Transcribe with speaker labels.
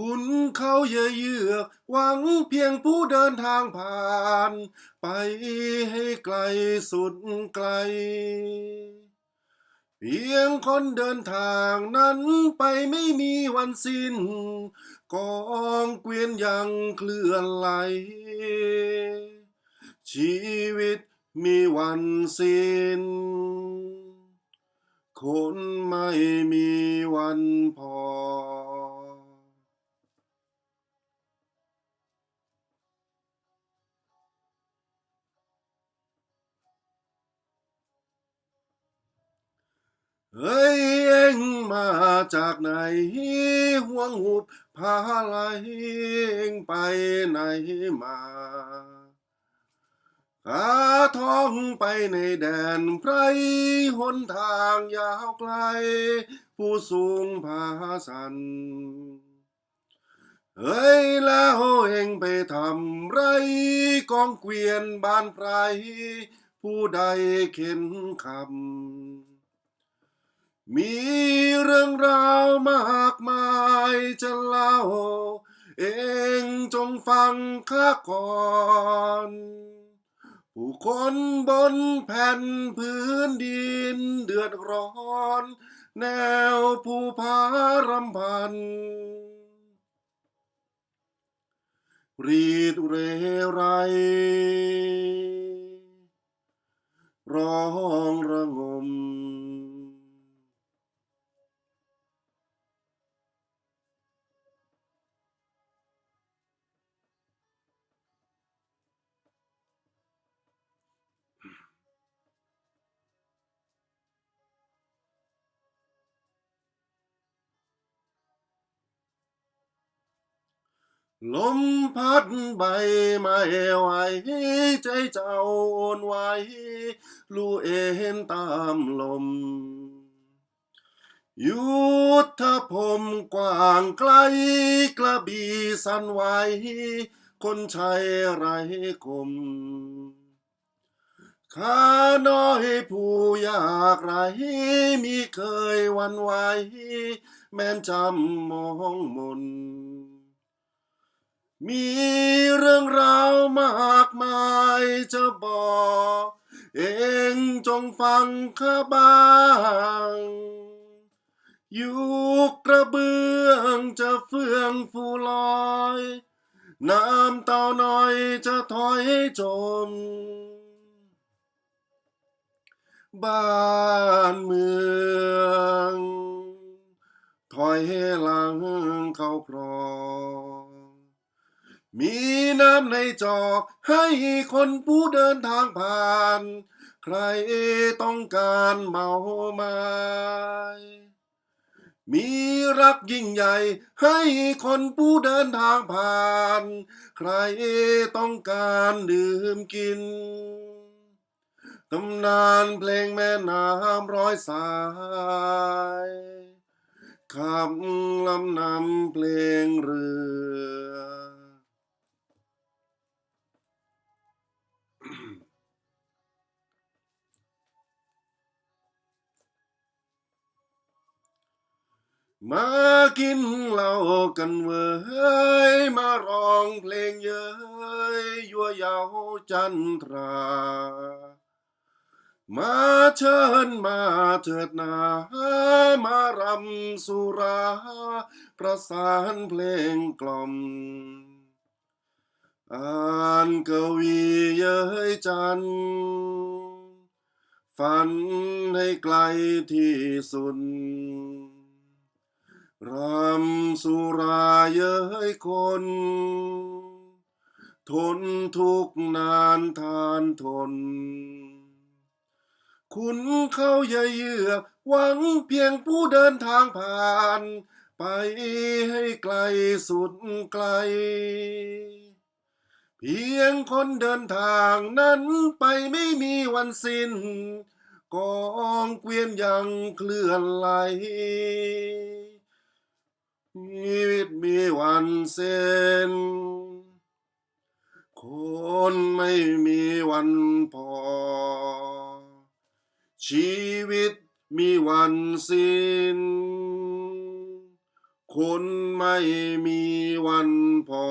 Speaker 1: คุณเขาเย่อเยือกหวังเพียงผู้เดินทางผ่าน ไปให้ไกลสุดไกล เพียงคนเดินทางนั้นไปไม่มีวันสิ้น กองเกวียนยังเคลื่อนไหล ชีวิตมีวันสิ้น คนไม่มีวันพอ เฮ้ยเอ็งมาจากไหนห่วงหุบพาไหลเอ็งไปไหนมาขาท้องไปในแดนไพรหนทางยาวไกล ผู้สูงผาสันเฮ้ยแล้วเองไปทำไรกองเกวียนบ้านไพรผู้ใดเข็นคำ มีเรื่องราวมากมายจะเล่า เองจงฟังข้าก่อน ผู้คนบนแผ่นพื้นดินเดือดร้อน แนวภูผารำพัน รีดเรไร ร้องระงม ลมพัดใบไม้ไหวใจเจ้าโอนไหวลู่เอ็นตามลม ยุทธภพกว้างไกลกระบี่สั่นไหวคนชัยไรคมข้าน้อยผู้ยากไรมีเคยวันไหวแม้นจำมองมน มีเรื่องราวมากมายจะบอก เองจงฟังข้าบ้างยู่กระเบื้องจะเฟื่องฟูลอย น้ำเต่าน้อยจะถอยจม บ้านเมือง ถอยหลังเข้าครอง มีน้ำในจอกให้คนผู้เดินทางผ่าน ใครต้องการเมาไม้มีรักยิ่งใหญ่ให้คนผู้เดินทางผ่าน ใครต้องการดื่มกิน ตำนานเพลงแม่น้ำร้อยสายคำลำนำเพลงเรือ มากินเหล้ากันเว้ย มาร้องเพลงเย้ยยั่วยาวจันทรา มาเชิญมาเถิดนา มารำสุรา ประสานเพลงกล่อม อ่านกวีเย้ยจัน ฝันให้ไกลที่สุด รำสุราเย้ยคน ทนทุกนานทานทน คุณเข้าเย่เยือกหวังเพียงผู้เดินทางผ่าน ไปให้ไกลสุดไกล เพียงคนเดินทางนั้นไปไม่มีวันสิ้นกองเกวียนยังเคลื่อนไหล ชีวิตมีวันเส้นคนไม่มีวันพอ ชีวิตมีวันสิ้น คนไม่มีวันพอ